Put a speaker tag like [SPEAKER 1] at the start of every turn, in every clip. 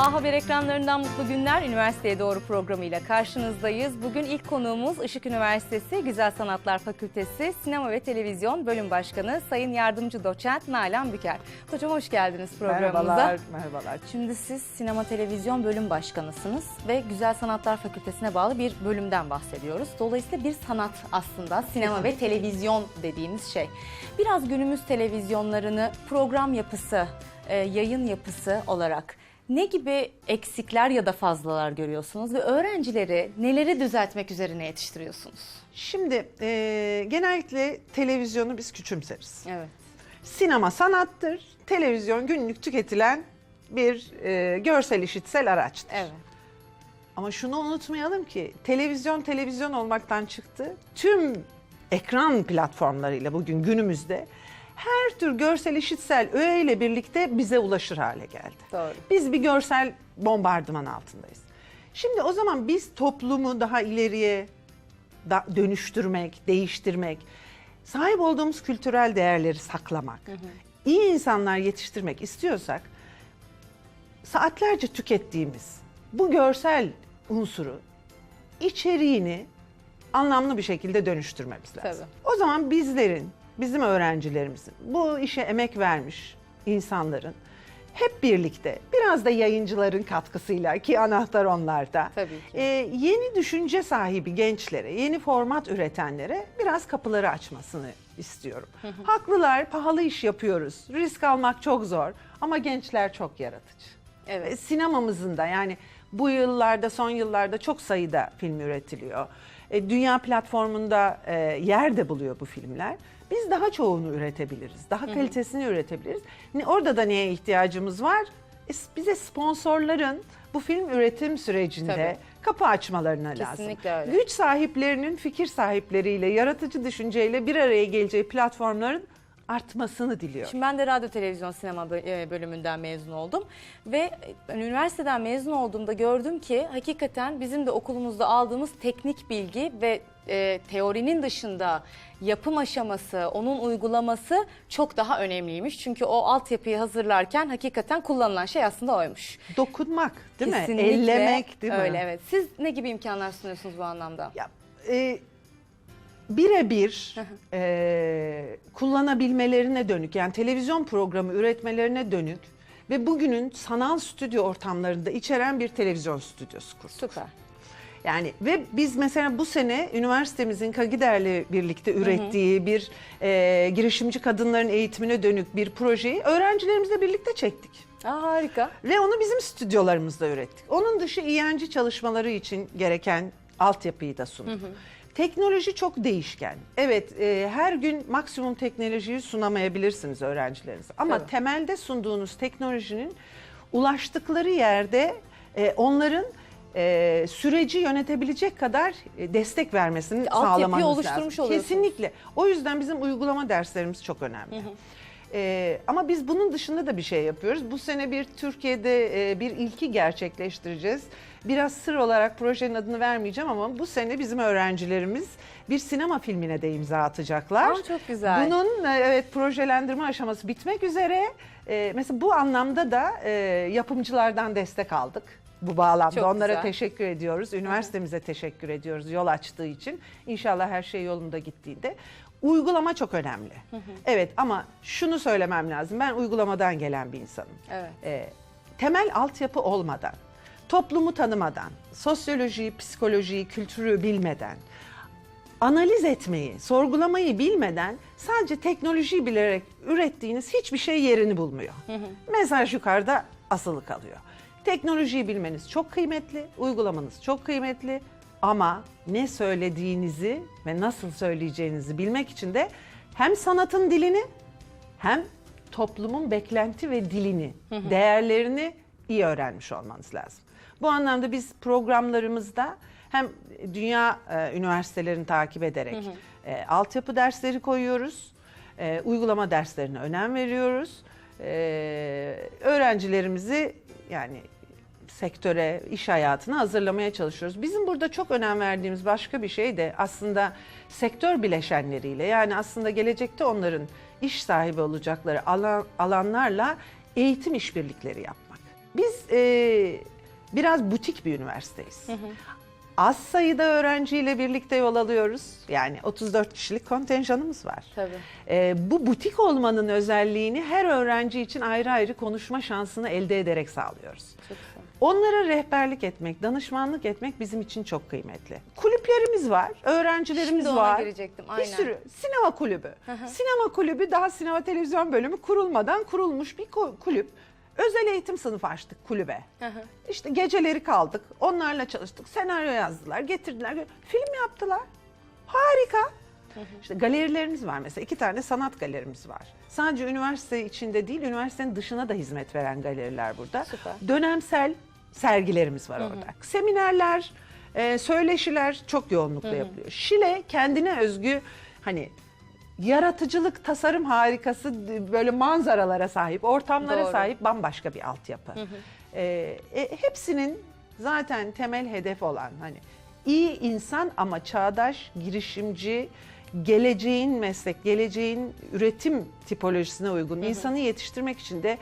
[SPEAKER 1] A Haber ekranlarından mutlu günler. Üniversiteye doğru programıyla karşınızdayız. Bugün ilk konuğumuz Işık Üniversitesi Güzel Sanatlar Fakültesi Sinema ve Televizyon Bölüm Başkanı Sayın Yardımcı Doçent Nalan Büker. Hocam hoş geldiniz programımıza.
[SPEAKER 2] Merhabalar, merhabalar.
[SPEAKER 1] Şimdi siz Sinema Televizyon Bölüm Başkanısınız ve Güzel Sanatlar Fakültesine bağlı bir bölümden bahsediyoruz. Dolayısıyla bir sanat aslında sinema ve televizyon dediğimiz şey. Biraz günümüz televizyonlarını program yapısı, e, yayın yapısı olarak ne gibi eksikler ya da fazlalar görüyorsunuz ve öğrencileri neleri düzeltmek üzerine yetiştiriyorsunuz?
[SPEAKER 2] Şimdi e, genellikle televizyonu biz küçümseriz.
[SPEAKER 1] Evet.
[SPEAKER 2] Sinema sanattır, televizyon günlük tüketilen bir e, görsel işitsel araçtır.
[SPEAKER 1] Evet.
[SPEAKER 2] Ama şunu unutmayalım ki televizyon televizyon olmaktan çıktı. Tüm ekran platformlarıyla bugün günümüzde her tür görsel işitsel öğe ile birlikte bize ulaşır hale geldi.
[SPEAKER 1] Doğru.
[SPEAKER 2] Biz bir görsel bombardıman altındayız. Şimdi o zaman biz toplumu daha ileriye da dönüştürmek, değiştirmek, sahip olduğumuz kültürel değerleri saklamak, iyi insanlar yetiştirmek istiyorsak saatlerce tükettiğimiz bu görsel unsuru içeriğini anlamlı bir şekilde dönüştürmemiz lazım.
[SPEAKER 1] Tabii.
[SPEAKER 2] O zaman bizlerin, bizim öğrencilerimizin, bu işe emek vermiş insanların hep birlikte biraz da yayıncıların katkısıyla ki anahtar onlarda
[SPEAKER 1] Tabii ki.
[SPEAKER 2] e, yeni düşünce sahibi gençlere, yeni format üretenlere biraz kapıları açmasını istiyorum. Haklılar, pahalı iş yapıyoruz. Risk almak çok zor ama gençler çok yaratıcı.
[SPEAKER 1] Evet.
[SPEAKER 2] E, Sinemamızın da yani bu yıllarda, son yıllarda çok sayıda film üretiliyor. E, dünya platformunda e, yer de buluyor bu filmler. Biz daha çoğunu üretebiliriz, daha kalitesini üretebiliriz. Ne- Orada da neye ihtiyacımız var? E, s- bize sponsorların bu film üretim sürecinde
[SPEAKER 1] Tabii.
[SPEAKER 2] kapı açmalarına lazım.
[SPEAKER 1] Kesinlikle öyle.
[SPEAKER 2] Güç sahiplerinin fikir sahipleriyle, yaratıcı düşünceyle bir araya geleceği platformların artmasını diliyorum.
[SPEAKER 1] Şimdi ben de radyo televizyon sinema e, bölümünden mezun oldum ve ben üniversiteden mezun olduğumda gördüm ki hakikaten bizim de okulumuzda aldığımız teknik bilgi ve e, teorinin dışında yapım aşaması, onun uygulaması çok daha önemliymiş. Çünkü o altyapıyı hazırlarken hakikaten kullanılan şey aslında oymuş.
[SPEAKER 2] Dokunmak değil mi?
[SPEAKER 1] Kesinlikle
[SPEAKER 2] Ellemek değil mi?
[SPEAKER 1] Öyle evet. Siz ne gibi imkanlar sunuyorsunuz bu anlamda?
[SPEAKER 2] Ya, e, birebir e, kullanabilmelerine dönük yani televizyon programı üretmelerine dönük ve bugünün sanal stüdyo ortamlarında içeren bir televizyon stüdyosu kurduk.
[SPEAKER 1] Süper.
[SPEAKER 2] Yani ve biz mesela bu sene üniversitemizin Kagider'le birlikte ürettiği bir e, girişimci kadınların eğitimine dönük bir projeyi öğrencilerimizle birlikte çektik.
[SPEAKER 1] Aa, harika.
[SPEAKER 2] Ve onu bizim stüdyolarımızda ürettik. Onun dışı İYENCi çalışmaları için gereken altyapıyı da sunduk. Teknoloji çok değişken. Evet, e, her gün maksimum teknolojiyi sunamayabilirsiniz öğrencilerinize. Ama
[SPEAKER 1] Tabii.
[SPEAKER 2] temelde sunduğunuz teknolojinin ulaştıkları yerde e, onların e, süreci yönetebilecek kadar e, destek vermesini
[SPEAKER 1] Altyapıyı
[SPEAKER 2] sağlamanız
[SPEAKER 1] oluşturmuş
[SPEAKER 2] lazım.
[SPEAKER 1] oluyorsunuz.
[SPEAKER 2] Kesinlikle. O yüzden bizim uygulama derslerimiz çok önemli. Ee, ama biz bunun dışında da bir şey yapıyoruz. Bu sene bir Türkiye'de e, bir ilki gerçekleştireceğiz. Biraz sır olarak projenin adını vermeyeceğim ama bu sene bizim öğrencilerimiz bir sinema filmine de imza atacaklar.
[SPEAKER 1] Aa, çok güzel.
[SPEAKER 2] Bunun e, evet projelendirme aşaması bitmek üzere. E, mesela bu anlamda da e, yapımcılardan destek aldık. Bu bağlamda
[SPEAKER 1] Çok
[SPEAKER 2] onlara
[SPEAKER 1] güzel.
[SPEAKER 2] teşekkür ediyoruz. Üniversitemize teşekkür ediyoruz yol açtığı için. İnşallah her şey yolunda gittiğinde. Uygulama çok önemli. Evet ama şunu söylemem lazım. Ben uygulamadan gelen bir insanım.
[SPEAKER 1] Evet.
[SPEAKER 2] Ee, temel altyapı olmadan, toplumu tanımadan, sosyolojiyi, psikolojiyi, kültürü bilmeden, analiz etmeyi, sorgulamayı bilmeden sadece teknolojiyi bilerek ürettiğiniz hiçbir şey yerini bulmuyor. Mesaj yukarıda asılı kalıyor. Teknolojiyi bilmeniz çok kıymetli, uygulamanız çok kıymetli ama ne söylediğinizi ve nasıl söyleyeceğinizi bilmek için de hem sanatın dilini hem toplumun beklenti ve dilini, değerlerini iyi öğrenmiş olmanız lazım. Bu anlamda biz programlarımızda hem dünya e, üniversitelerini takip ederek e, altyapı dersleri koyuyoruz, e, uygulama derslerine önem veriyoruz. E, öğrencilerimizi yani sektöre, iş hayatına hazırlamaya çalışıyoruz. Bizim burada çok önem verdiğimiz başka bir şey de aslında sektör bileşenleriyle yani aslında gelecekte onların iş sahibi olacakları alan, alanlarla eğitim işbirlikleri yapmak. Biz e, biraz butik bir üniversiteyiz. Az sayıda öğrenciyle birlikte yol alıyoruz. Yani 34 kişilik kontenjanımız var.
[SPEAKER 1] Tabii.
[SPEAKER 2] E, bu butik olmanın özelliğini her öğrenci için ayrı ayrı konuşma şansını elde ederek sağlıyoruz.
[SPEAKER 1] Çok güzel.
[SPEAKER 2] Onlara rehberlik etmek, danışmanlık etmek bizim için çok kıymetli. Kulüplerimiz var, öğrencilerimiz
[SPEAKER 1] Şimdi ona
[SPEAKER 2] var.
[SPEAKER 1] girecektim,
[SPEAKER 2] Bir
[SPEAKER 1] aynen.
[SPEAKER 2] sürü sinema kulübü. sinema kulübü daha sinema televizyon bölümü kurulmadan kurulmuş bir ko- kulüp. Özel eğitim sınıfı açtık kulübe. İşte geceleri kaldık, onlarla çalıştık, senaryo yazdılar, getirdiler, film yaptılar. Harika. İşte galerilerimiz var mesela. iki tane sanat galerimiz var. Sadece üniversite içinde değil, üniversitenin dışına da hizmet veren galeriler burada.
[SPEAKER 1] Süper.
[SPEAKER 2] Dönemsel sergilerimiz var orada. Seminerler, e, söyleşiler çok yoğunlukla yapılıyor. Şile kendine özgü hani yaratıcılık, tasarım harikası böyle manzaralara sahip, ortamlara
[SPEAKER 1] Doğru.
[SPEAKER 2] sahip bambaşka bir altyapı. E, e, hepsinin zaten temel hedef olan hani iyi insan ama çağdaş, girişimci, geleceğin meslek, geleceğin üretim tipolojisine uygun insanı yetiştirmek için de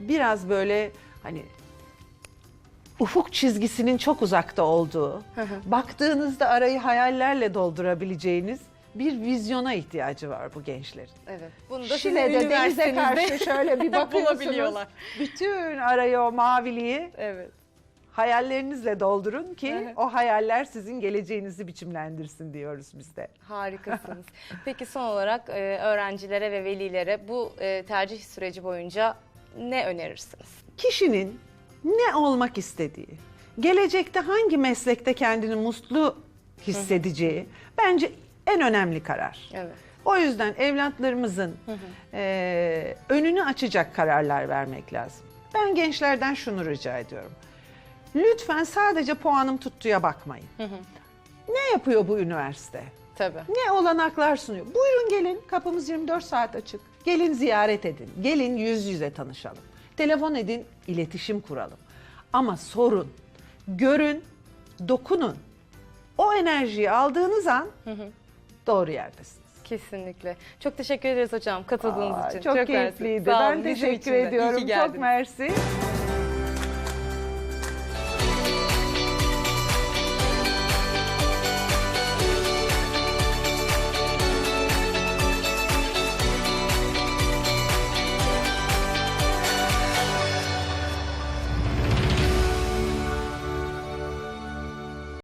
[SPEAKER 2] biraz böyle hani ufuk çizgisinin çok uzakta olduğu, baktığınızda arayı hayallerle doldurabileceğiniz bir vizyona ihtiyacı var bu gençlerin.
[SPEAKER 1] Evet. Bunu da sizin
[SPEAKER 2] Şile'de denize
[SPEAKER 1] üniversitenizde
[SPEAKER 2] karşı şöyle bir bakıyorsunuz.
[SPEAKER 1] bulabiliyorlar.
[SPEAKER 2] Bütün arayı o maviliği
[SPEAKER 1] Evet.
[SPEAKER 2] hayallerinizle doldurun ki
[SPEAKER 1] Evet.
[SPEAKER 2] o hayaller sizin geleceğinizi biçimlendirsin diyoruz biz de.
[SPEAKER 1] Harikasınız. Peki son olarak e, öğrencilere ve velilere bu e, tercih süreci boyunca ne önerirsiniz?
[SPEAKER 2] Kişinin ne olmak istediği, gelecekte hangi meslekte kendini mutlu hissedeceği bence en önemli karar.
[SPEAKER 1] Evet.
[SPEAKER 2] O yüzden evlatlarımızın eee, önünü açacak kararlar vermek lazım. Ben gençlerden şunu rica ediyorum. Lütfen sadece puanım tuttuya bakmayın. Ne yapıyor bu üniversite?
[SPEAKER 1] Tabii.
[SPEAKER 2] Ne olanaklar sunuyor? Buyurun gelin, kapımız 24 saat açık. Gelin ziyaret edin, gelin yüz yüze tanışalım. Telefon edin, iletişim kuralım. Ama sorun, görün, dokunun. O enerjiyi aldığınız an doğru yerdesiniz.
[SPEAKER 1] Kesinlikle. Çok teşekkür ederiz hocam katıldığınız
[SPEAKER 2] Aa,
[SPEAKER 1] için.
[SPEAKER 2] çok, keyifliydi.
[SPEAKER 1] Sağ olun,
[SPEAKER 2] Ben
[SPEAKER 1] bizim
[SPEAKER 2] teşekkür
[SPEAKER 1] için de. İyi ki
[SPEAKER 2] ediyorum. Çok
[SPEAKER 1] geldiniz.
[SPEAKER 2] mersi.